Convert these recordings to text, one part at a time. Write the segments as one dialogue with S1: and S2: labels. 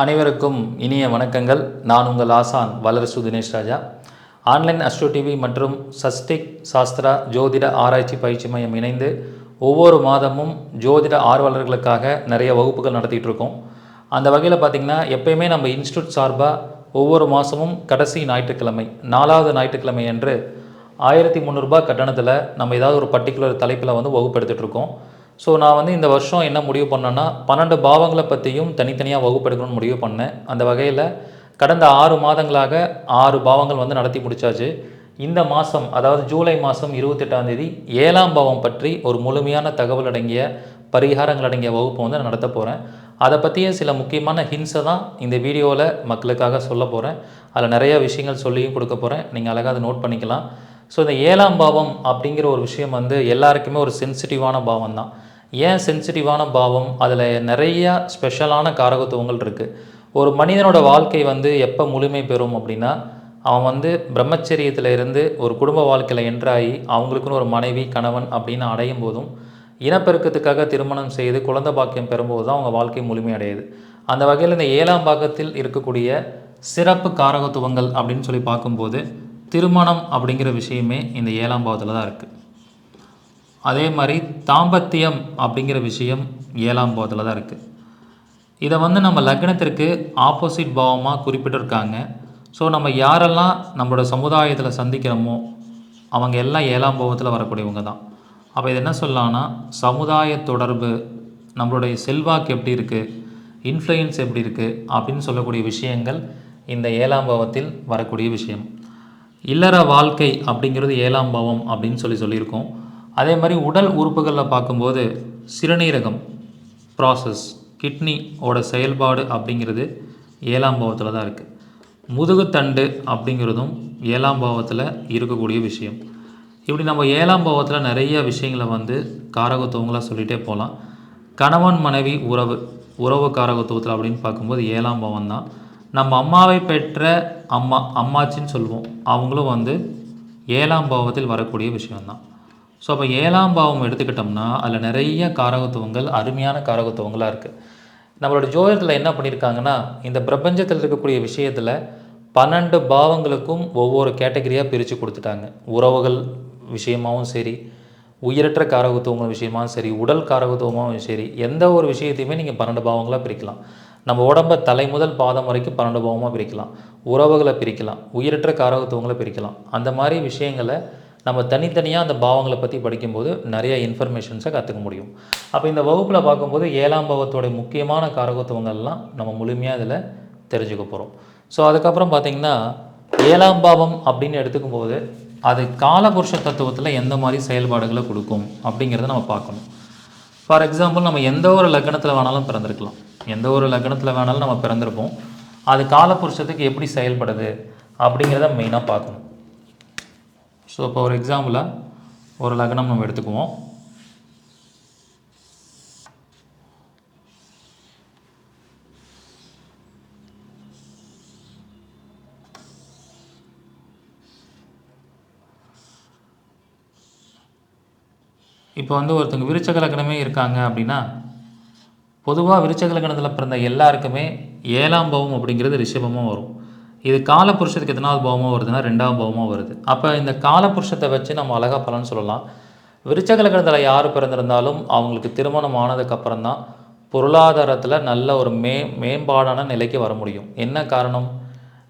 S1: அனைவருக்கும் இனிய வணக்கங்கள். நான் உங்கள் ஆசான் Vallarasu Dinesh Raja. Online astro TV மற்றும் சஸ்டிக் சாஸ்திரா ஜோதிட ஆராய்ச்சி பயிற்சி மையம் இணைந்து ஒவ்வொரு மாதமும் ஜோதிட ஆர்வலர்களுக்காக நிறைய வகுப்புகள் நடத்திட்டு இருக்கோம். அந்த வகையில் பார்த்திங்கன்னா எப்பயுமே நம்ம இன்ஸ்டியூட் சார்பாக ஒவ்வொரு மாதமும் கடைசி ஞாயிற்றுக்கிழமை நாலாவது ஞாயிற்றுக்கிழமை அன்று ஆயிரத்தி முந்நூறுரூபா கட்டணத்தில் நம்ம ஏதாவது ஒரு பர்டிகுலர் தலைப்பில் வந்து வகுப்பு எடுத்துகிட்ருக்கோம் ஸோ நான் வந்து இந்த வருஷம் என்ன முடிவு பண்ணேன்னா பன்னெண்டு பாவங்களை பற்றியும் தனித்தனியாக வகுப்பெடுக்கணும்னு முடிவு பண்ணேன். அந்த வகையில் கடந்த ஆறு மாதங்களாக ஆறு பாவங்கள் வந்து நடத்தி முடிச்சாச்சு. இந்த மாதம் அதாவது ஜூலை மாதம் இருபத்தெட்டாம் தேதி ஏழாம் பாவம் பற்றி ஒரு முழுமையான தகவல் அடங்கிய பரிகாரங்கள் அடங்கிய வகுப்பு வந்து நான் நடத்த போகிறேன் அதை பற்றிய சில முக்கியமான ஹின்ஸை தான் இந்த வீடியோவில் மக்களுக்காக சொல்ல போகிறேன் அதில் நிறைய விஷயங்கள் சொல்லியும் கொடுக்க போகிறேன் நீங்கள் அழகாக அதை நோட் பண்ணிக்கலாம். ஸோ இந்த ஏழாம் பாவம் அப்படிங்கிற ஒரு விஷயம் வந்து எல்லாருக்குமே ஒரு சென்சிட்டிவான பாவம் தான் ஏன் சென்சிட்டிவான பாவம்? அதில் நிறையா ஸ்பெஷலான காரகத்துவங்கள் இருக்குது ஒரு மனிதனோட வாழ்க்கை வந்து எப்போ முழுமை பெறும் அப்படின்னா அவன் வந்து பிரம்மச்சரியத்தில் இருந்து ஒரு குடும்ப வாழ்க்கையில் என்ட்ராகி அவங்களுக்குன்னு ஒரு மனைவி கணவன் அப்படின்னு அடையும் போதும் இனப்பெருக்கத்துக்காக திருமணம் செய்து குழந்தை பாக்கியம் பெறும்போது தான் அவங்க வாழ்க்கை முழுமை அடையுது. அந்த வகையில் இந்த ஏழாம் பாகத்தில் இருக்கக்கூடிய சிறப்பு காரகத்துவங்கள் அப்படின்னு சொல்லி பார்க்கும்போது திருமணம் அப்படிங்கிற விஷயமே இந்த ஏழாம் பாவத்தில் தான் இருக்குது அதே மாதிரி தாம்பத்தியம் அப்படிங்கிற விஷயம் ஏழாம் பாவத்தில் தான் இருக்குது இதை வந்து நம்ம லக்னத்திற்கு ஆப்போசிட் பாவமாக குறிப்பிட்டிருக்காங்க. ஸோ நம்ம யாரெல்லாம் நம்மளோட சமுதாயத்தில் சந்திக்கிறோமோ அவங்க எல்லாம் ஏழாம் பாவத்தில் வரக்கூடியவங்க தான். அப்போ இது என்ன சொல்லலாம்னா சமுதாய தொடர்பு நம்மளுடைய செல்வாக்கு எப்படி இருக்குது இன்ஃப்ளூயன்ஸ் எப்படி இருக்குது அப்படின்னு சொல்லக்கூடிய விஷயங்கள் இந்த ஏழாம் பாவத்தில் வரக்கூடிய விஷயம். இல்லற வாழ்க்கை அப்படிங்கிறது ஏழாம் பாவம் அப்படின்னு சொல்லி சொல்லியிருக்கோம். அதே மாதிரி உடல் உறுப்புகளில் பார்க்கும்போது சிறுநீரகம் ப்ராசஸ் கிட்னியோட செயல்பாடு அப்படிங்கிறது ஏழாம் பாவத்தில் தான் இருக்குது முதுகுத்தண்டு அப்படிங்கிறதும் ஏழாம் பாவத்தில் இருக்கக்கூடிய விஷயம். இப்படி நம்ம ஏழாம் பாவத்தில் நிறைய விஷயங்களை வந்து காரகத்துவங்களாக சொல்லிகிட்டே போகலாம் கணவன் மனைவி உறவு உறவு காரகத்துவத்தில் அப்படின்னு பார்க்கும்போது ஏழாம் பாவம் தான். நம்ம அம்மாவை பெற்ற அம்மா அம்மாச்சின்னு சொல்லுவோம். அவங்களும் வந்து ஏழாம் பாவத்தில் வரக்கூடிய விஷயம்தான். ஸோ அப்போ ஏழாம் பாவம் எடுத்துக்கிட்டோம்னா அதில் நிறைய காரகத்துவங்கள் அருமையான காரகத்துவங்களாக இருக்குது நம்மளோட ஜோதிடத்தில் என்ன பண்ணியிருக்காங்கன்னா இந்த பிரபஞ்சத்தில் இருக்கக்கூடிய விஷயத்தில் பன்னெண்டு பாவங்களுக்கும் ஒவ்வொரு கேட்டகரியாக பிரித்து கொடுத்துட்டாங்க. உறவுகள் விஷயமாகவும் சரி உயிரற்ற காரகத்துவங்கள் விஷயமாகவும் சரி உடல் காரகத்துவமாகவும் சரி எந்த ஒரு விஷயத்தையுமே நீங்கள் பன்னெண்டு பாவங்களாக பிரிக்கலாம். நம்ம உடம்பை தலை முதல் பாதம் வரைக்கும் பன்னெண்டு பாவமாக பிரிக்கலாம். உறவுகளை பிரிக்கலாம் உயிரற்ற காரகத்துவங்களை பிரிக்கலாம். அந்த மாதிரி விஷயங்களை நம்ம தனித்தனியாக அந்த பாவங்களை பற்றி படிக்கும்போது நிறைய இன்ஃபர்மேஷன்ஸை கற்றுக்க முடியும். அப்போ இந்த வகுப்பில் பார்க்கும்போது ஏழாம் பாவத்தோடைய முக்கியமான காரகத்துவங்கள்லாம் நம்ம முழுமையாக இதில் தெரிஞ்சுக்க போகிறோம் ஸோ அதுக்கப்புறம் பார்த்திங்கன்னா ஏழாம் பாவம் அப்படின்னு எடுத்துக்கும் போது அது காலபுருஷ தத்துவத்தில் எந்த மாதிரி செயல்பாடுகளை கொடுக்கும் அப்படிங்கிறத நம்ம பார்க்கணும். ஃபார் எக்ஸாம்பிள் நம்ம எந்த ஒரு லக்னத்தில் வேணாலும் பிறந்திருக்கலாம். எந்த ஒரு லக்னத்தில் வேணாலும் நம்ம பிறந்திருப்போம். அது காலபுருஷத்துக்கு எப்படி செயல்படுது அப்படிங்கிறத மெயினாக பார்க்கணும். ஸோ இப்போ ஒரு எக்ஸாம்பிளாக ஒரு லக்னம் நம்ம எடுத்துக்குவோம். இப்போ வந்து ஒருத்தங்க விருச்சக லக்னமே இருக்காங்க அப்படின்னா பொதுவாக விருச்சக லக்னத்தில் பிறந்த எல்லாருக்குமே ஏழாம் பவம் அப்படிங்கிறது ரிஷபமும் வரும். இது காலபுருஷத்துக்கு எத்தனாவது பாவமாக வருதுன்னா ரெண்டாவது பாவமாக வருது. அப்போ இந்த காலபுருஷத்தை வச்சு நம்ம அழகாக பலன் சொல்லலாம். விருச்சக லக்னத்தில் யார் பிறந்திருந்தாலும் அவங்களுக்கு திருமணம் ஆனதுக்கப்புறம் தான் பொருளாதாரத்தில் நல்ல ஒரு மே மேம்பாடான நிலைக்கு வர முடியும். என்ன காரணம்?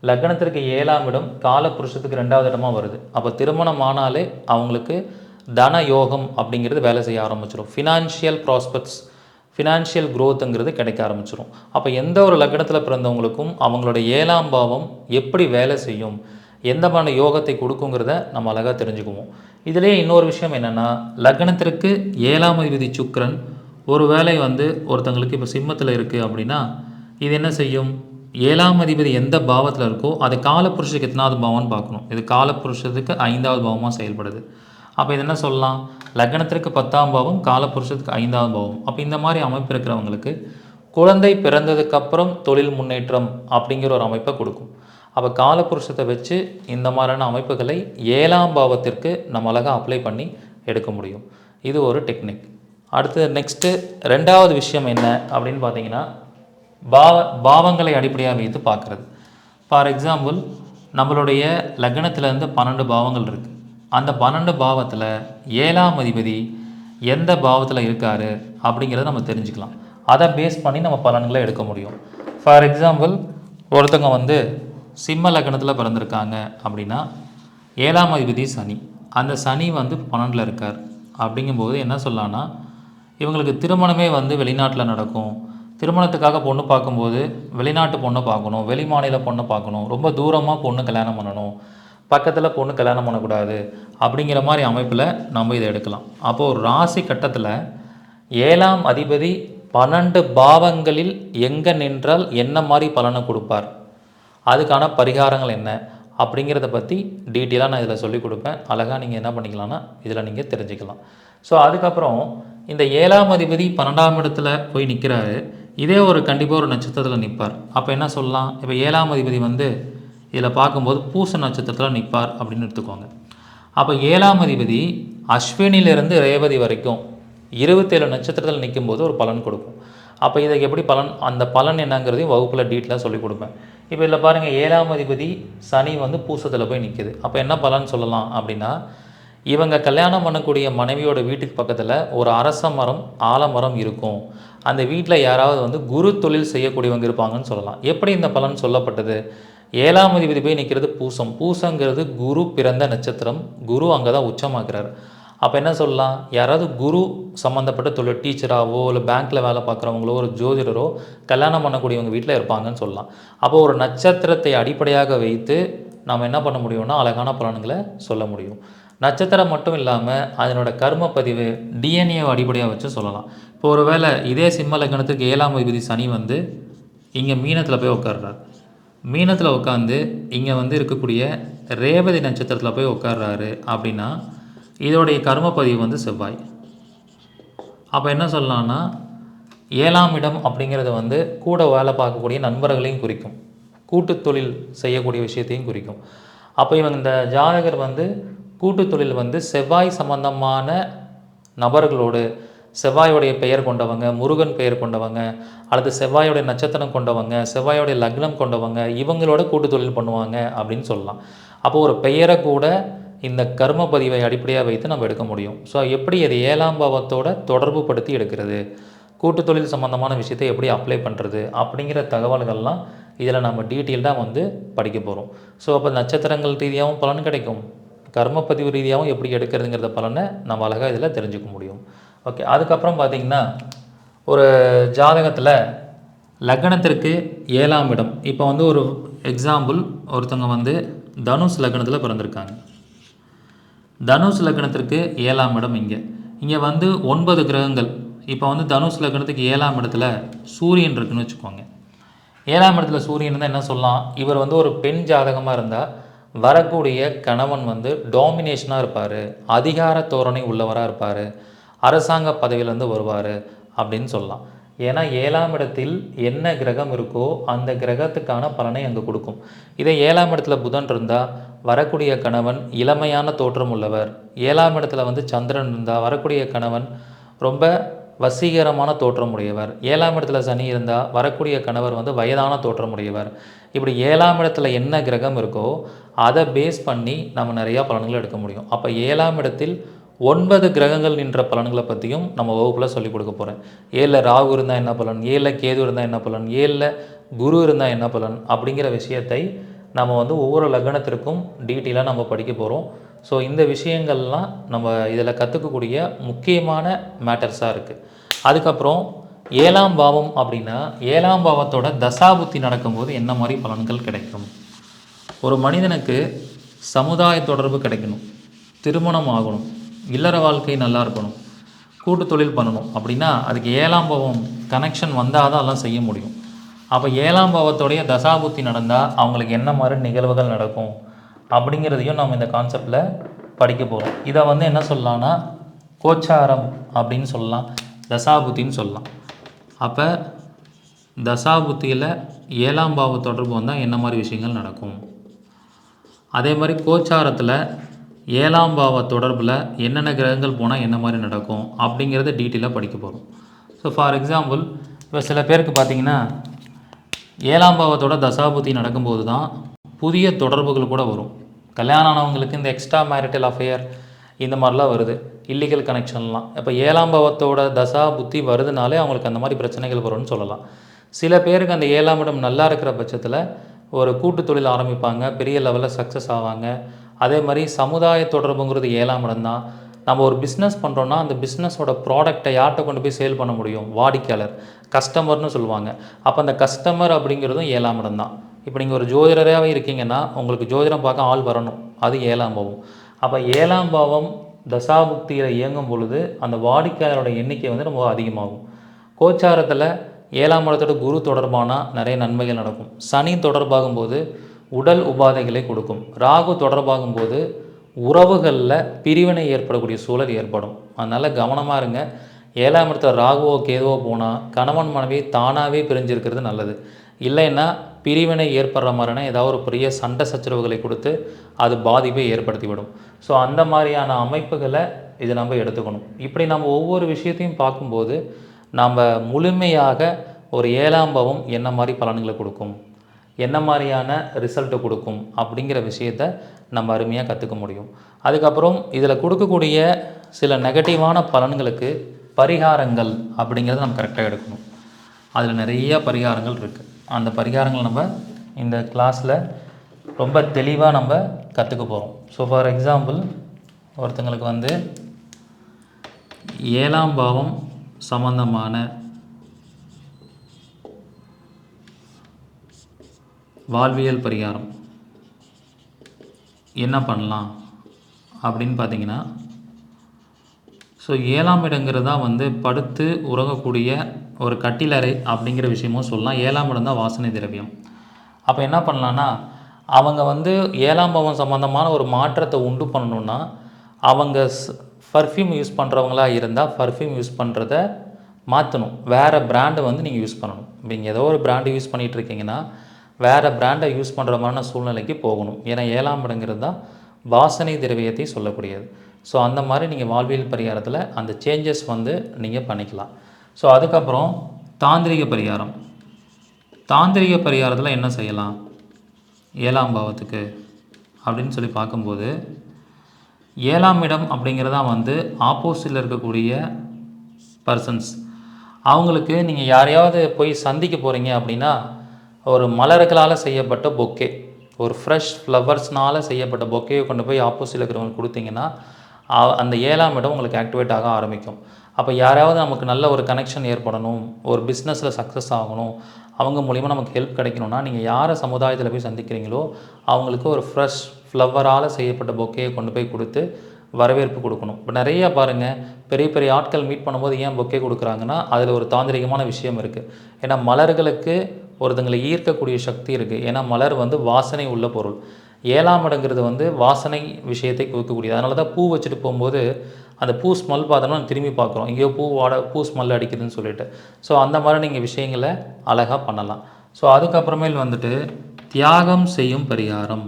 S1: லக்னத்திற்கு ஏழாம் இடம் காலபுருஷத்துக்கு ரெண்டாவது இடமாக வருது. அப்போ திருமணம் ஆனாலே அவங்களுக்கு தன யோகம் அப்படிங்கிறது வேலை செய்ய ஆரம்பிச்சிடும் ஃபினான்ஷியல் ப்ராஸ்பெக்ட்ஸ் ஃபினான்ஷியல் க்ரோத்துங்கிறது கிடைக்க ஆரம்பிச்சிடும் அப்போ எந்த ஒரு லக்னத்தில் பிறந்தவங்களுக்கும் அவங்களோட ஏழாம் பாவம் எப்படி வேலை செய்யும் எந்த மாதிரி யோகத்தை கொடுக்குங்கிறத நம்ம அழகாக தெரிஞ்சுக்குவோம். இதிலே இன்னொரு விஷயம் என்னென்னா லக்னத்திற்கு ஏழாம் அதிபதி சுக்கரன் ஒரு வேலை வந்து ஒருத்தங்களுக்கு இப்போ சிம்மத்தில் இருக்குது அப்படின்னா இது என்ன செய்யும்? ஏழாம் அதிபதி எந்த பாவத்தில் இருக்கோ அது காலப்புருஷத்துக்கு எத்தனாவது பாவம்னு பார்க்கணும். இது காலப்புருஷத்துக்கு ஐந்தாவது பாவமாக செயல்படுது. அப்போ இது என்ன சொல்லலாம்? லக்னத்திற்கு பத்தாம் பாவம் காலப்புருஷத்துக்கு ஐந்தாம் பாவம். அப்போ இந்த மாதிரி அமைப்பு இருக்கிறவங்களுக்கு குழந்தை பிறந்ததுக்கப்புறம் தொழில் முன்னேற்றம் அப்படிங்கிற ஒரு அமைப்பை கொடுக்கும். அப்போ காலப்புருஷத்தை வச்சு இந்த மாதிரியான அமைப்புகளை ஏழாம் பாவத்திற்கு நம்ம அழகாக அப்ளை பண்ணி எடுக்க முடியும். இது ஒரு டெக்னிக் அடுத்து நெக்ஸ்ட்டு ரெண்டாவது விஷயம் என்ன அப்படின்னு பார்த்தீங்கன்னா பாவ பாவங்களை அடிப்படையாக வைத்து பார்க்குறது. ஃபார் எக்ஸாம்பிள் நம்மளுடைய லக்னத்திலேருந்து பன்னெண்டு பாவங்கள் இருக்குது அந்த பன்னெண்டு பாவத்தில் ஏழாம் அதிபதி எந்த பாவத்தில் இருக்கார் அப்படிங்கிறத நம்ம தெரிஞ்சுக்கலாம். அதை பேஸ் பண்ணி நம்ம பலன்களை எடுக்க முடியும். ஃபார் எக்ஸாம்பிள் ஒருத்தவங்க வந்து சிம்ம லக்னத்தில் பிறந்திருக்காங்க அப்படின்னா ஏழாம் அதிபதி சனி. அந்த சனி வந்து பன்னெண்டில் இருக்கார். அப்படிங்கும்போது என்ன சொல்லலாம்னா இவங்களுக்கு திருமணமே வந்து வெளிநாட்டில் நடக்கும். திருமணத்துக்காக பொண்ணு பார்க்கும்போது வெளிநாட்டு பொண்ணை பார்க்கணும் வெளி மாநில பொண்ணை பார்க்கணும் ரொம்ப தூரமாக பொண்ணு கல்யாணம் பண்ணணும். பக்கத்தில் பொண்ணு கல்யாணம் பண்ணக்கூடாது அப்படிங்கிற மாதிரி அமைப்பில் நம்ம இதை எடுக்கலாம். அப்போது ஒரு ராசி கட்டத்தில் ஏழாம் அதிபதி பன்னெண்டு பாவங்களில் எங்கே நின்றால் என்ன மாதிரி பலனை கொடுப்பார்? அதுக்கான பரிகாரங்கள் என்ன? அப்படிங்கிறத பற்றி டீட்டெயிலாக நான் இதில் சொல்லிக் கொடுப்பேன். அழகாக நீங்கள் என்ன பண்ணிக்கலாம்னா இதில் நீங்கள் தெரிஞ்சுக்கலாம். ஸோ அதுக்கப்புறம் இந்த ஏழாம் அதிபதி பன்னெண்டாம் இடத்துல போய் நிற்கிறாரு இதே ஒரு கண்டிப்பாக ஒரு நட்சத்திரத்தில் நிற்பார் அப்போ என்ன சொல்லலாம்? இப்போ ஏழாம் அதிபதி வந்து இதில் பார்க்கும்போது பூச நட்சத்திரத்தில் நிற்பார் அப்படின்னு எடுத்துக்கோங்க. அப்போ ஏழாம் அதிபதி அஸ்வினிலிருந்து ரேவதி வரைக்கும் இருபத்தேழு நட்சத்திரத்தில் நிற்கும்போது ஒரு பலன் கொடுக்கும். அப்போ இதுக்கு எப்படி பலன்? அந்த பலன் என்னங்கிறதையும் வகுப்பில் டீட்டெயிலாக சொல்லிக் கொடுப்பேன். இப்போ இதில் பாருங்கள் ஏழாம் அதிபதி சனி வந்து பூசத்தில் போய் நிற்கிது அப்போ என்ன பலன் சொல்லலாம் அப்படின்னா இவங்க கல்யாணம் பண்ணக்கூடிய மனைவியோட வீட்டுக்கு பக்கத்தில் ஒரு அரச மரம் ஆலமரம் இருக்கும். அந்த வீட்டில் யாராவது வந்து குரு தொழில் செய்யக்கூடியவங்க இருப்பாங்கன்னு சொல்லலாம். எப்படி இந்த பலன் சொல்லப்பட்டது? ஏழாம் அதிபதி போய் நிற்கிறது பூசம். பூசங்கிறது குரு பிறந்த நட்சத்திரம். குரு அங்கே தான் உச்சமாக்குறார். அப்போ என்ன சொல்லலாம்? யாராவது குரு சம்மந்தப்பட்ட தொழில் டீச்சராகவோ இல்லை பேங்க்கில் வேலை பார்க்குறவங்களோ ஒரு ஜோதிடரோ கல்யாணம் பண்ணக்கூடியவங்க வீட்டில் இருப்பாங்கன்னு சொல்லலாம். அப்போ ஒரு நட்சத்திரத்தை அடிப்படையாக வைத்து நாம் என்ன பண்ண முடியும்னா அழகான பலன்களை சொல்ல முடியும். நட்சத்திரம் மட்டும் இல்லாமல் அதனோட கர்ம பதிவு டிஎன்ஏ அடிப்படையாக வச்சு சொல்லலாம். இப்போ ஒருவேளை இதே சிம்ம லக்னத்துக்கு ஏழாம் அதிபதி சனி வந்து இங்கே மீனத்தில் போய் உட்கார்றாரு. மீனத்தில் உட்காந்து இங்கே வந்து இருக்கக்கூடிய ரேவதி நட்சத்திரத்தில் போய் உட்கார்றாரு அப்படின்னா இதோடைய கர்மப்பதிவு வந்து செவ்வாய். அப்போ என்ன சொல்லலாம்னா ஏழாம் இடம் அப்படிங்கிறது வந்து கூட வேலை பார்க்கக்கூடிய நண்பர்களையும் குறிக்கும். கூட்டு தொழில் செய்யக்கூடிய விஷயத்தையும் குறிக்கும். அப்போ இவங்க இந்த ஜாதகர் வந்து கூட்டு தொழில் வந்து செவ்வாய் சம்பந்தமான நபர்களோடு செவ்வாயோடைய பெயர் கொண்டவங்க முருகன் பெயர் கொண்டவங்க அல்லது செவ்வாயோடைய நட்சத்திரம் கொண்டவங்க செவ்வாயோடைய லக்னம் கொண்டவங்க இவங்களோட கூட்டு தொழில் பண்ணுவாங்க அப்படின்னு சொல்லலாம். அப்போ ஒரு பெயரை கூட இந்த கர்ம பதிவை அடிப்படையாக வைத்து நம்ம எடுக்க முடியும். ஸோ எப்படி அது ஏழாம் பாவத்தோட தொடர்பு படுத்தி எடுக்கிறது? கூட்டு தொழில் சம்மந்தமான விஷயத்தை எப்படி அப்ளை பண்ணுறது அப்படிங்கிற தகவல்கள்லாம் இதில் நம்ம டீட்டெயில்டாக வந்து படிக்க போகிறோம் ஸோ அப்போ நட்சத்திரங்கள் ரீதியாகவும் பலன் கிடைக்கும். கர்மப்பதிவு ரீதியாகவும் எப்படி எடுக்கிறதுங்கிறத பலனை நம்ம அழகாக இதில் தெரிஞ்சுக்க முடியும். ஓகே அதுக்கப்புறம் பார்த்திங்கன்னா ஒரு ஜாதகத்தில் லக்னத்திற்கு ஏழாம் இடம். இப்போ வந்து ஒரு எக்ஸாம்பிள் ஒருத்தவங்க வந்து தனுஷ் லக்னத்தில் பிறந்திருக்காங்க. தனுஷ் லக்னத்திற்கு ஏழாம் இடம் இங்கே. இங்கே வந்து ஒன்பது கிரகங்கள். இப்போ வந்து தனுஷ் லக்னத்துக்கு ஏழாம் இடத்துல சூரியன் இருக்குன்னு வச்சுக்கோங்க. ஏழாம் இடத்துல சூரியன் இருந்தால் என்ன சொல்லலாம்? இவர் வந்து ஒரு பெண் ஜாதகமாக இருந்தால் வரக்கூடிய கணவன் வந்து டாமினேஷனாக இருப்பார். அதிகார தோரணை உள்ளவராக இருப்பார். அரசாங்க பதவியிலேருந்து வருவார் அப்படின்னு சொல்லலாம். ஏன்னா ஏழாம் இடத்தில் என்ன கிரகம் இருக்கோ அந்த கிரகத்துக்கான பலனை அங்கே கொடுக்கும். இதே ஏழாம் இடத்துல புதன் இருந்தால் வரக்கூடிய கணவன் இளமையான தோற்றம் உள்ளவர். ஏழாம் இடத்துல வந்து சந்திரன் இருந்தால் வரக்கூடிய கணவன் ரொம்ப வசீகரமான தோற்றம் உடையவர். ஏழாம் இடத்துல சனி இருந்தால் வரக்கூடிய கணவர் வந்து வயதான தோற்றம் உடையவர். இப்படி ஏழாம் இடத்துல என்ன கிரகம் இருக்கோ அதை பேஸ் பண்ணி நம்ம நிறையா பலன்கள் எடுக்க முடியும். அப்போ ஏழாம் இடத்தில் ஒன்பது கிரகங்கள் நின்ற பலன்களை பற்றியும் நம்ம வகுப்பில் சொல்லிக் கொடுக்க போகிறேன் ஏழில் ராகு இருந்தால் என்ன பலன்? ஏழில் கேது இருந்தால் என்ன பலன்? ஏழில் குரு இருந்தால் என்ன பலன்? அப்படிங்கிற விஷயத்தை நம்ம வந்து ஒவ்வொரு லக்னத்திற்கும் டீட்டெயிலாக நம்ம படிக்க போகிறோம் ஸோ இந்த விஷயங்கள்லாம் நம்ம இதில் கற்றுக்கக்கூடிய முக்கியமான மேட்டர்ஸாக இருக்குது அதுக்கப்புறம் ஏழாம் பாவம் அப்படின்னா ஏழாம் பாவத்தோட தசாபுத்தி நடக்கும்போது என்ன மாதிரி பலன்கள் கிடைக்கும்? ஒரு மனிதனுக்கு சமுதாய தொடர்பு கிடைக்கணும். திருமணம் ஆகணும். இல்லற வாழ்க்கை நல்லா இருக்கணும். கூட்டு தொழில் பண்ணணும். அப்படின்னா அதுக்கு ஏழாம் பாவம் கனெக்ஷன் வந்தால் தான் அதெல்லாம் செய்ய முடியும். அப்போ ஏழாம் பாவத்தோடைய தசாபுத்தி நடந்தால் அவங்களுக்கு என்ன மாதிரி நிகழ்வுகள் நடக்கும் அப்படிங்கிறதையும் நம்ம இந்த கான்செப்டில் படிக்க போகிறோம் இதை வந்து என்ன சொல்லலாம்னா கோச்சாரம் அப்படின்னு சொல்லலாம். தசாபுத்தின்னு சொல்லலாம். அப்போ தசாபுத்தியில் ஏழாம் பாவ தொடர்பு வந்தால் என்ன மாதிரி விஷயங்கள் நடக்கும்? அதே மாதிரி கோச்சாரத்தில் ஏழாம் பாவ தொடர்பில் என்னென்ன கிரகங்கள் போனால் என்ன மாதிரி நடக்கும் அப்படிங்கிறத டீட்டெயிலாக படிக்க போகிறோம் ஸோ ஃபார் எக்ஸாம்பிள் இப்போ சில பேருக்கு பார்த்தீங்கன்னா ஏழாம் பாவத்தோட தசாபுத்தி நடக்கும்போது தான் புதிய தொடர்புகள் கூட வரும். கல்யாணம் ஆனவங்களுக்கு இந்த எக்ஸ்ட்ரா மேரிட்டல் அஃபேர் இந்த மாதிரிலாம் வருது. இல்லீகல் கனெக்ஷன்லாம் இப்போ ஏழாம் பாவத்தோட தசா புத்தி வருதுனாலே அவங்களுக்கு அந்த மாதிரி பிரச்சனைகள் வரும்னு சொல்லலாம். சில பேருக்கு அந்த ஏழாம் இடம் நல்லா இருக்கிற பட்சத்தில் ஒரு கூட்டு தொழில் ஆரம்பிப்பாங்க பெரிய லெவலில் சக்ஸஸ் ஆவாங்க. அதே மாதிரி சமுதாய தொடர்புங்கிறது ஏழாம் இடம் தான். நம்ம ஒரு பிஸ்னஸ் பண்ணுறோன்னா அந்த பிஸ்னஸோட ப்ராடக்டை யார்கிட்ட கொண்டு போய் சேல் பண்ண முடியும்? வாடிக்கையாளர். கஸ்டமர்னு சொல்லுவாங்க. அப்போ அந்த கஸ்டமர் அப்படிங்கிறதும் ஏழாம் இடம் தான். இப்போ நீங்கள் ஒரு ஜோதிடராகவே இருக்கீங்கன்னா உங்களுக்கு ஜோதிடம் பார்க்க ஆள் வரணும். அது ஏழாம் பாவம். அப்போ ஏழாம் பாவம் தசாபுக்தியில் இயங்கும் பொழுது அந்த வாடிக்கையாளரோட எண்ணிக்கை வந்து ரொம்ப அதிகமாகும். கோச்சாரத்தில் ஏழாம் இடத்தோட குரு தொடர்பான நிறைய நன்மைகள் நடக்கும். சனி தொடர்பாகும் போது உடல் உபாதைகளை கொடுக்கும். ராகு தொடர்பாகும் போது உறவுகளில் பிரிவினை ஏற்படக்கூடிய சூழல் ஏற்படும். அதனால் கவனமாக இருங்க. ஏழாம் இடத்துல ராகுவோ கேதுவோ போனால் கணவன் மனைவி தானாகவே பிரிஞ்சிருக்கிறது நல்லது. இல்லைன்னா பிரிவினை ஏற்படுற மாதிரினா ஏதாவது ஒரு பெரிய சண்டை சச்சரவுகளை கொடுத்து அது பாதிப்பை ஏற்படுத்திவிடும். ஸோ அந்த மாதிரியான அமைப்புகளை இது நம்ம எடுத்துக்கணும். இப்படி நம்ம ஒவ்வொரு விஷயத்தையும் பார்க்கும்போது நாம் முழுமையாக ஒரு ஏழாம் பாவம் என்ன மாதிரி பலன்களை கொடுக்கும்? என்ன மாதிரியான ரிசல்ட்டை கொடுக்கும் அப்படிங்கிற விஷயத்த நம்ம அருமையாக கற்றுக்க முடியும். அதுக்கப்புறம் இதில் கொடுக்கக்கூடிய சில நெகட்டிவான பலன்களுக்கு பரிகாரங்கள் அப்படிங்கிறத நம்ம கரெக்டாக எடுக்கணும். அதில் நிறைய பரிகாரங்கள் இருக்குது அந்த பரிகாரங்கள் நம்ம இந்த கிளாஸில் ரொம்ப தெளிவாக நம்ம கற்றுக்க போகிறோம் ஸோ ஃபார் எக்ஸாம்பிள் ஒருத்தங்களுக்கு வந்து ஏழாம் பாவம் சம்பந்தமான வாழ்வியல் பரிகாரம். என்ன பண்ணலாம் அப்படின்னு பார்த்தீங்கன்னா ஸோ ஏழாம் இடங்கிறது தான் வந்து படுத்து உறங்கக்கூடிய ஒரு கட்டிலறை அப்படிங்கிற விஷயமும் சொல்லலாம். ஏழாம் இடம் தான் வாசனை திரவியம். அப்போ என்ன பண்ணலான்னா அவங்க வந்து ஏழாம் பாவம் சம்மந்தமான ஒரு மாற்றத்தை உண்டு பண்ணணுன்னா அவங்க பர்ஃப்யூம் யூஸ் பண்ணுறவங்களாக இருந்தால் பர்ஃப்யூம் யூஸ் பண்ணுறத மாற்றணும் வேறு பிராண்டை வந்து நீங்கள் யூஸ் பண்ணணும். நீங்கள் ஏதோ ஒரு பிராண்டு யூஸ் பண்ணிகிட்டு இருக்கீங்கன்னா வேறு பிராண்டை யூஸ் பண்ணுற மாதிரியான சூழ்நிலைக்கு போகணும். ஏன்னா ஏழாம் இடங்கிறது தான் வாசனை திரவியத்தை சொல்லக்கூடியது. ஸோ அந்த மாதிரி நீங்கள் வாழ்வியல் பரிகாரத்தில் அந்த சேஞ்சஸ் வந்து நீங்கள் பண்ணிக்கலாம். ஸோ அதுக்கப்புறம் தாந்திரிக பரிகாரம். தாந்திரிக பரிகாரத்தில் என்ன செய்யலாம்? ஏழாம் பாவத்துக்கு அப்படின்னு சொல்லி பார்க்கும்போது ஏழாம் இடம் அப்படிங்கிறதா வந்து ஆப்போசிட்டில் இருக்கக்கூடிய பர்சன்ஸ் அவங்களுக்கு நீங்கள் யாரையாவது போய் சந்திக்க போகிறீங்க அப்படின்னா ஒரு மலர்களால் செய்யப்பட்ட பொக்கே. ஒரு ஃப்ரெஷ் ஃப்ளவர்ஸ்னால் செய்யப்பட்ட பொக்கேயை கொண்டு போய் ஆப்போசிட்டில் இருக்கிறவங்களுக்கு கொடுத்தீங்கன்னா அந்த ஏழாம் இடம் உங்களுக்கு ஆக்டிவேட் ஆக ஆரம்பிக்கும். அப்போ யாராவது நமக்கு நல்ல ஒரு கனெக்ஷன் ஏற்படணும் ஒரு பிஸ்னஸில் சக்ஸஸ் ஆகணும் அவங்க மூலிமா நமக்கு ஹெல்ப் கிடைக்கணும்னா நீங்கள் யாரை சமுதாயத்தில் போய் சந்திக்கிறீங்களோ அவங்களுக்கு ஒரு ஃப்ரெஷ் ஃப்ளவரால் செய்யப்பட்ட பொக்கேயை கொண்டு போய் கொடுத்து வரவேற்பு கொடுக்கணும். இப்போ நிறைய பாருங்கள் பெரிய பெரிய ஆட்கள் மீட் பண்ணும்போது ஏன் பொக்கே கொடுக்குறாங்கன்னா அதில் ஒரு தாந்திரிகமான விஷயம் இருக்குது ஏன்னா மலர்களுக்கு ஒருத்தங்களை ஈர்க்கக்கூடிய சக்தி இருக்குது ஏன்னா மலர் வந்து வாசனை உள்ள பொருள். ஏழாம் இடங்கிறது வந்து வாசனை விஷயத்தை கொடுக்கக்கூடியது. அதனால தான் பூ வச்சுட்டு போகும்போது அந்த பூ ஸ்மெல் பார்த்தோம்னா திரும்பி பார்க்குறோம். எங்கேயோ பூ வாட பூ ஸ்மெல் அடிக்குதுன்னு சொல்லிட்டு. ஸோ அந்த மாதிரி நீங்கள் விஷயங்களை அழகாக பண்ணலாம். ஸோ அதுக்கப்புறமேல் வந்துட்டு தியாகம் செய்யும் பரிகாரம்.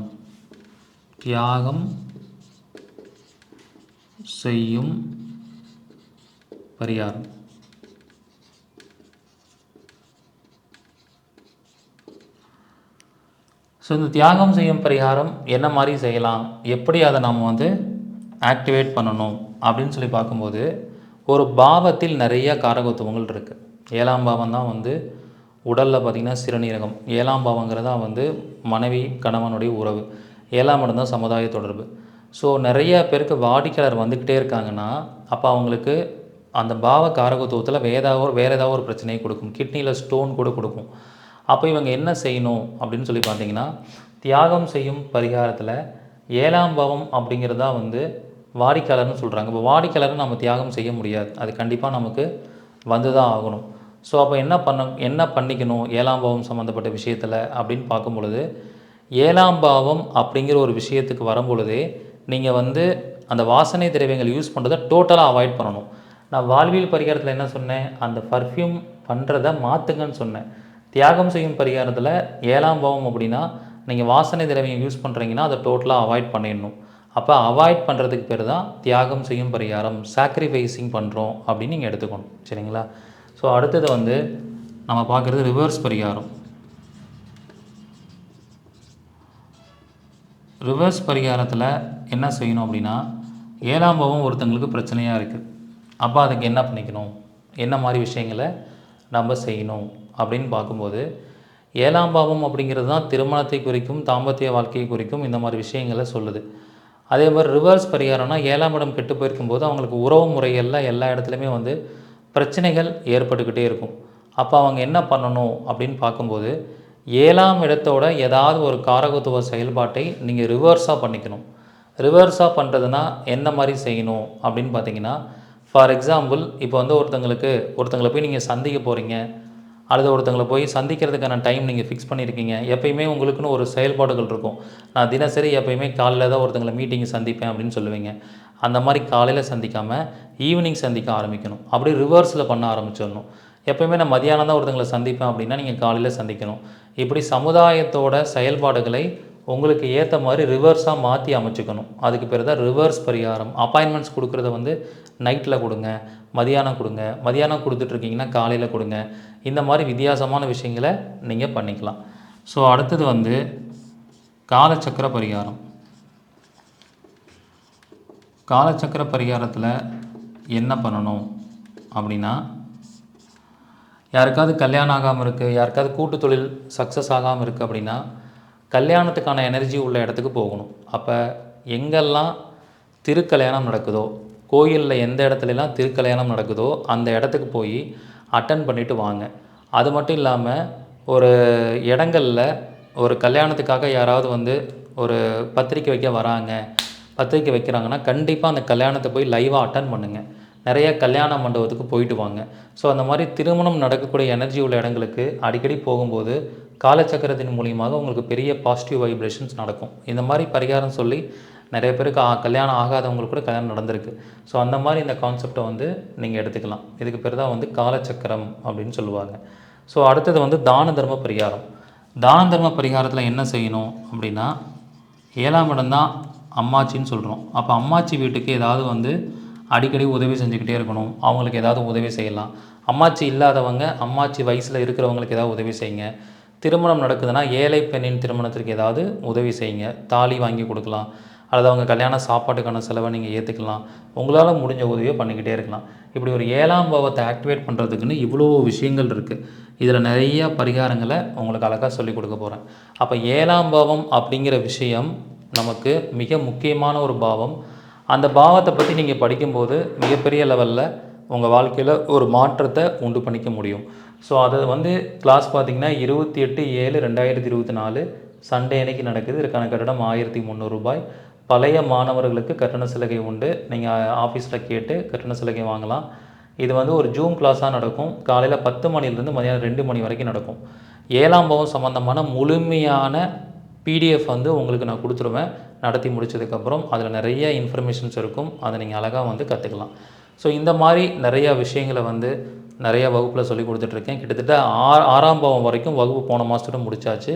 S1: தியாகம் செய்யும் பரிகாரம். ஸோ இந்த தியாகம் செய்யும் பரிகாரம் என்ன மாதிரி செய்யலாம்? எப்படி அதை நம்ம வந்து ஆக்டிவேட் பண்ணணும்? அப்படின்னு சொல்லி பார்க்கும்போது ஒரு பாவத்தில் நிறைய காரகத்துவங்கள் இருக்குது ஏழாம் பாவம் தான் வந்து உடலில் பார்த்திங்கன்னா சிறுநீரகம். ஏழாம் பாவங்கிறதா வந்து மனைவி கணவனுடைய உறவு. ஏழாம் இடம் தான் சமுதாய தொடர்பு. ஸோ நிறைய பேருக்கு வாடிக்கையாளர் வந்துக்கிட்டே இருக்காங்கன்னா அப்போ அவங்களுக்கு அந்த பாவ காரகத்துவத்தில் வேற ஏதாவது வேறு ஏதாவது ஒரு பிரச்சனையை கொடுக்கும். கிட்னியில் ஸ்டோன் கூட கொடுக்கும். அப்போ இவங்க என்ன செய்யணும் அப்படின்னு சொல்லி பார்த்தீங்கன்னா தியாகம் செய்யும் பரிகாரத்தில் ஏழாம் பாவம் அப்படிங்கிறதா வந்து வாடிக்கையாளர்னு சொல்கிறாங்க இப்போ வாடிக்கையாளர் நம்ம தியாகம் செய்ய முடியாது. அது கண்டிப்பாக நமக்கு வந்து தான் ஆகணும். ஸோ அப்போ என்ன பண்ண என்ன பண்ணிக்கணும் ஏழாம் பாவம் சம்மந்தப்பட்ட விஷயத்தில் அப்படின்னு பார்க்கும் பொழுது ஏழாம் பாவம் அப்படிங்கிற ஒரு விஷயத்துக்கு வரும்பொழுதே நீங்கள் வந்து அந்த வாசனை திரவியங்கள் யூஸ் பண்ணுறதை டோட்டலாக அவாய்ட் பண்ணணும். நான் வாழ்வியல் பரிகாரத்தில் என்ன சொன்னேன்? அந்த பர்ஃப்யூம் பண்ணுறதை மாற்றுங்கன்னு சொன்னேன். தியாகம் செய்யும் பரிகாரத்தில் ஏழாம் பாவம் அப்படின்னா நீங்கள் வாசனை திரவியம் யூஸ் பண்ணுறீங்கன்னா அதை டோட்டலாக அவாய்ட் பண்ணிடணும். அப்போ அவாய்ட் பண்ணுறதுக்கு பேர் தான் தியாகம் செய்யும் பரிகாரம் சாக்ரிஃபைஸிங் பண்ணுறோம் அப்படின்னு நீங்கள் எடுத்துக்கணும். சரிங்களா? ஸோ அடுத்தது வந்து நம்ம பார்க்குறது ரிவர்ஸ் பரிகாரம். ரிவர்ஸ் பரிகாரத்தில் என்ன செய்யணும் அப்படின்னா ஏழாம் பாவம் ஒருத்தங்களுக்கு பிரச்சனையாக இருக்குது அப்போ அதுக்கு என்ன பண்ணிக்கணும்? என்ன மாதிரி விஷயங்களை நம்ம செய்யணும்? அப்படின்னு பார்க்கும்போது ஏழாம் பாவம் அப்படிங்கிறது தான் திருமணத்தை குறிக்கும் தாம்பத்திய வாழ்க்கையை குறிக்கும் இந்த மாதிரி விஷயங்களை சொல்லுது. அதே மாதிரி ரிவர்ஸ் பரிகாரம்னா ஏழாம் இடம் கெட்டு போயிருக்கும்போது அவங்களுக்கு உறவு முறைகளில் எல்லா இடத்துலையுமே வந்து பிரச்சனைகள் ஏற்பட்டுக்கிட்டே இருக்கும். அப்போ அவங்க என்ன பண்ணணும் அப்படின்னு பார்க்கும்போது ஏழாம் இடத்தோட ஏதாவது ஒரு காரகத்துவ செயல்பாட்டை நீங்கள் ரிவர்ஸாக பண்ணிக்கணும். ரிவர்ஸாக பண்ணுறதுனா என்ன மாதிரி செய்யணும் அப்படின்னு பார்த்தீங்கன்னா ஃபார் எக்ஸாம்பிள் இப்போ வந்து ஒருத்தங்களுக்கு ஒருத்தங்களை போய் நீங்கள் சந்திக்க போகிறீங்க அல்லது ஒருத்தங்களை போய் சந்திக்கிறதுக்கான டைம் நீங்கள் ஃபிக்ஸ் பண்ணியிருக்கீங்க. எப்பயுமே உங்களுக்குன்னு ஒரு செயல்பாடுகள் இருக்கும். நான் தினசரி எப்பயுமே காலையில் தான் ஒருத்தங்களை மீட்டிங் சந்திப்பேன் அப்படின்னு சொல்லுவீங்க. அந்த மாதிரி காலையில் சந்திக்காமல் ஈவினிங் சந்திக்க ஆரம்பிக்கணும். அப்படி ரிவர்ஸில் பண்ண ஆரம்பிச்சிடணும். எப்பயுமே நான் மதியானம் தான் ஒருத்தங்களை சந்திப்பேன் அப்படின்னா நீங்கள் காலையில் சந்திக்கணும். இப்படி சமுதாயத்தோட செயல்பாடுகளை உங்களுக்கு ஏற்ற மாதிரி ரிவர்ஸாக மாற்றி அமைச்சுக்கணும். அதுக்கு பேர் தான் ரிவர்ஸ் பரிகாரம். அப்பாயின்மெண்ட்ஸ் கொடுக்குறத வந்து நைட்டில் கொடுங்க மதியானம் கொடுங்க. மதியானம் கொடுத்துட்ருக்கீங்கன்னா காலையில் கொடுங்க. இந்த மாதிரி வித்தியாசமான விஷயங்களை நீங்கள் பண்ணிக்கலாம். ஸோ அடுத்தது வந்து காலச்சக்கர பரிகாரம். காலச்சக்கர பரிகாரத்தில் என்ன பண்ணணும் அப்படின்னா யாருக்காவது கல்யாணம் ஆகாமல் இருக்குது யாருக்காவது கூட்டு தொழில் சக்ஸஸ் ஆகாமல் இருக்குது அப்படின்னா கல்யாணத்துக்கான எனர்ஜி உள்ள இடத்துக்கு போகணும். அப்போ எங்கெல்லாம் திருக்கல்யாணம் நடக்குதோ கோயிலில் எந்த இடத்துலலாம் திருக்கல்யாணம் நடக்குதோ அந்த இடத்துக்கு போய் அட்டன் பண்ணிவிட்டு வாங்க. அது மட்டும் இல்லாமல் ஒரு இடங்களில் ஒரு கல்யாணத்துக்காக யாராவது வந்து ஒரு பத்திரிக்கை வைக்க வராங்க பத்திரிக்கை வைக்கிறாங்கன்னா கண்டிப்பாக அந்த கல்யாணத்தை போய் லைவாக அட்டன் பண்ணுங்கள் நிறைய கல்யாண மண்டபத்துக்கு போயிட்டு வாங்க. ஸோ அந்த மாதிரி திருமணம் நடக்கக்கூடிய எனர்ஜி உள்ள இடங்களுக்கு அடிக்கடி போகும்போது காலச்சக்கரத்தின் மூலியமாக உங்களுக்கு பெரிய பாசிட்டிவ் வைப்ரேஷன்ஸ் நடக்கும். இந்த மாதிரி பரிகாரம் சொல்லி நிறைய பேருக்கு கல்யாணம் ஆகாதவங்களுக்கு கூட கல்யாணம் நடந்திருக்கு. ஸோ அந்த மாதிரி இந்த கான்செப்டை வந்து நீங்கள் எடுத்துக்கலாம். இதுக்கு பேர் தான் வந்து காலச்சக்கரம் அப்படின்னு சொல்லுவாங்க. ஸோ அடுத்தது வந்து தான தர்ம பரிகாரம். தான தர்ம பரிகாரத்தில் என்ன செய்யணும் அப்படின்னா ஏழாம் இடம் தான் அம்மாச்சின்னு சொல்கிறோம் அப்போ அம்மாச்சி வீட்டுக்கு ஏதாவது வந்து அடிக்கடி உதவி செஞ்சுக்கிட்டே இருக்கணும். அவங்களுக்கு ஏதாவது உதவி செய்யலாம். அம்மாச்சி இல்லாதவங்க அம்மாச்சி வயசில் இருக்கிறவங்களுக்கு ஏதாவது உதவி செய்யுங்க. திருமணம் நடக்குதுன்னா ஏழை பெண்ணின் திருமணத்திற்கு ஏதாவது உதவி செய்யுங்க. தாலி வாங்கி கொடுக்கலாம். அல்லது அவங்க கல்யாண சாப்பாட்டுக்கான செலவை நீங்கள் ஏற்றுக்கலாம் உங்களால் முடிஞ்ச உதவியை பண்ணிக்கிட்டே இருக்கலாம். இப்படி ஒரு ஏழாம் பாவத்தை ஆக்டிவேட் பண்ணுறதுக்குன்னு இவ்வளோ விஷயங்கள் இருக்குது இதில் நிறையா பரிகாரங்களை உங்களுக்கு அழகாக சொல்லிக் கொடுக்க போகிறேன் அப்போ ஏழாம் பாவம் அப்படிங்கிற விஷயம் நமக்கு மிக முக்கியமான ஒரு பாவம். அந்த பாவத்தை பற்றி நீங்கள் படிக்கும்போது மிகப்பெரிய லெவலில் உங்கள் வாழ்க்கையில் ஒரு மாற்றத்தை உண்டு பண்ணிக்க முடியும். ஸோ அது வந்து கிளாஸ் பார்த்திங்கன்னா இருபத்தி எட்டு ஏழு ரெண்டாயிரத்தி இருபத்தி நாலு சண்டே அன்னைக்கு நடக்குது. இதற்கான கட்டணம் ஆயிரத்தி முந்நூறுரூபாய் பழைய மாணவர்களுக்கு கட்டண சலுகை உண்டு. நீங்கள் ஆஃபீஸில் கேட்டு கட்டண சலுகை வாங்கலாம். இது வந்து ஒரு ஜூம் கிளாஸாக நடக்கும். காலையில் பத்து மணிலேருந்து மதியானம் ரெண்டு மணி வரைக்கும் நடக்கும். ஏழாம் பாவம் சம்மந்தமான முழுமையான பிடிஎஃப் வந்து உங்களுக்கு நான் கொடுத்துருவேன். நடத்தி முடிச்சதுக்கப்புறம் அதில் நிறைய இன்ஃபர்மேஷன்ஸ் இருக்கும். அதை நீங்கள் அழகாக வந்து கற்றுக்கலாம் ஸோ இந்த மாதிரி நிறையா விஷயங்களை வந்து நிறைய வகுப்பில் சொல்லி கொடுத்துட்ருக்கேன். கிட்டத்தட்ட ஆ ஆறாம் பாவம் வரைக்கும் வகுப்பு போன மாதத்தோடு முடிச்சாச்சு.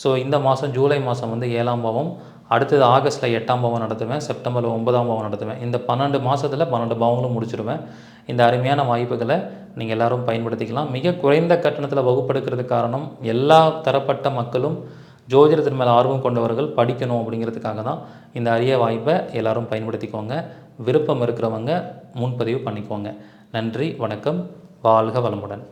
S1: ஸோ இந்த மாதம் ஜூலை மாதம் வந்து ஏழாம் பாவம். அடுத்தது ஆகஸ்ட்டில் எட்டாம் பாவம் நடத்துவேன் செப்டம்பரில் ஒன்பதாம் பாவம் நடத்துவேன். இந்த பன்னெண்டு மாதத்தில் பன்னெண்டு பாவங்களும் முடிச்சிடுவேன் இந்த அருமையான வாய்ப்புகளை நீங்கள் எல்லாரும் பயன்படுத்திக்கலாம். மிக குறைந்த கட்டணத்தில் வகுப்பெடுக்கிறதுக்கு காரணம் எல்லா தரப்பட்ட மக்களும் ஜோதிடத்தின் மேலே ஆர்வம் கொண்டவர்கள் படிக்கணும் அப்படிங்கிறதுக்காக தான் இந்த அரிய வாய்ப்பை எல்லாரும் பயன்படுத்திக்கோங்க. விருப்பம் இருக்கிறவங்க முன்பதிவு பண்ணிக்கோங்க. நன்றி வணக்கம் வாழ்க வளமுடன்.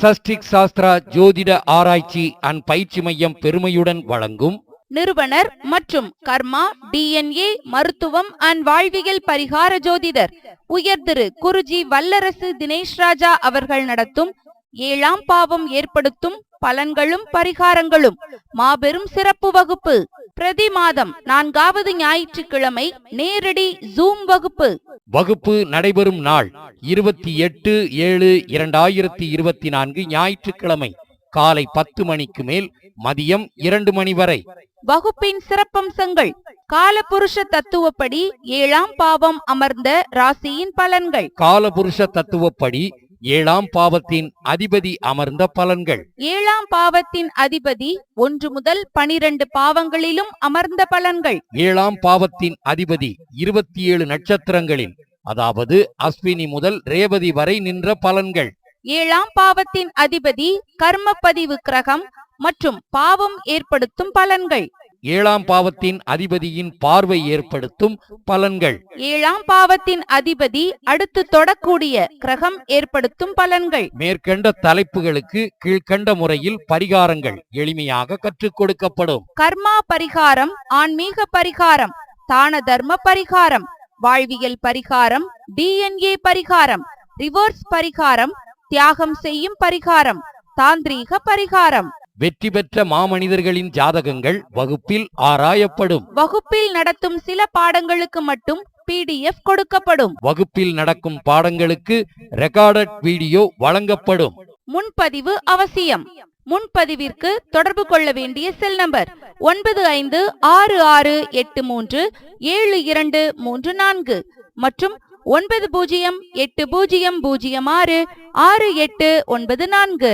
S2: சஷ்டிக் சாஸ்திரா ஜோதிட ஆராய்ச்சி அண்ட் பயிற்சி மையம் பெருமையுடன் வழங்கும்
S3: நிறுவனர் மற்றும் கர்மா டிஎன்ஏ மருத்துவம் அண்ட் வாழ்வியல் பரிகார ஜோதிடர். உயர் திரு குருஜி வல்லரசு தினேஷ் ராஜா அவர்கள் நடத்தும் ஏழாம் பாவம் ஏற்படுத்தும் பலன்களும் பரிகாரங்களும். மாபெரும் சிறப்பு வகுப்பு. பிரதி மாதம் நான்காவது ஞாயிற்றுக்கிழமை நேரடி ஜூம் வகுப்பு.
S2: வகுப்பு நடைபெறும் நாள் இருபத்தி எட்டு ஏழு இரண்டாயிரத்தி இருபத்தி நான்கு ஞாயிற்றுக்கிழமை. காலை பத்து மணிக்கு மேல் மதியம் இரண்டு மணி வரை.
S3: வகுப்பின் சிறப்பம்சங்கள். காலபுருஷ தத்துவப்படி ஏழாம் பாவம் அமர்ந்த ராசியின் பலன்கள்.
S2: காலபுருஷ தத்துவப்படி ஏழாம் பாவத்தின் அதிபதி அமர்ந்த பலன்கள்.
S3: ஏழாம் பாவத்தின் அதிபதி ஒன்று முதல் பனிரெண்டு பாவங்களிலும் அமர்ந்த பலன்கள்.
S2: ஏழாம் பாவத்தின் அதிபதி இருபத்தி ஏழு நட்சத்திரங்களில் அதாவது அஸ்வினி முதல் ரேவதி வரை நின்ற பலன்கள்.
S3: ஏழாம் பாவத்தின் அதிபதி கர்மப்பதிவு கிரகம் மற்றும் பாவம் ஏற்படுத்தும் பலன்கள்.
S2: ஏழாம் பாவத்தின் அதிபதியின் பார்வை ஏற்படுத்தும் பலன்கள்.
S3: ஏழாம் பாவத்தின் அதிபதி அடுத்து தொடக்கூடிய கிரகம் ஏற்படுத்தும் பலன்கள்.
S2: மேற்கண்ட தலைப்புகளுக்கு கீழ்க்கண்ட முறையில் பரிகாரங்கள் எளிமையாக கற்றுக் கொடுக்கப்படும்.
S3: கர்மா பரிகாரம் ஆன்மீக பரிகாரம் தான தர்ம பரிகாரம் வாழ்வியல் பரிகாரம் டிஎன்ஏ பரிகாரம் ரிவர்ஸ் பரிகாரம் தியாகம் செய்யும் பரிகாரம் தாந்திரீக பரிகாரம்.
S2: வெற்றி பெற்ற மாமனிதர்களின் ஜாதகங்கள் வகுப்பில் ஆராயப்படும்.
S3: வகுப்பில் நடத்தும் சில பாடங்களுக்கு மட்டும் பிடிஎஃப் கொடுக்கப்படும்.
S2: வகுப்பில் நடக்கும் பாடங்களுக்கு ரெக்கார்டட் வீடியோ வழங்கப்படும்.
S3: முன்பதிவு அவசியம். முன்பதிவிற்கு தொடர்பு கொள்ள வேண்டிய செல் நம்பர் ஒன்பது ஐந்து ஆறு ஆறு எட்டு மூன்று ஏழு இரண்டு மூன்று நான்கு மற்றும் ஒன்பது பூஜ்ஜியம் எட்டு பூஜ்ஜியம் பூஜ்ஜியம் ஆறு ஆறு எட்டு ஒன்பது நான்கு.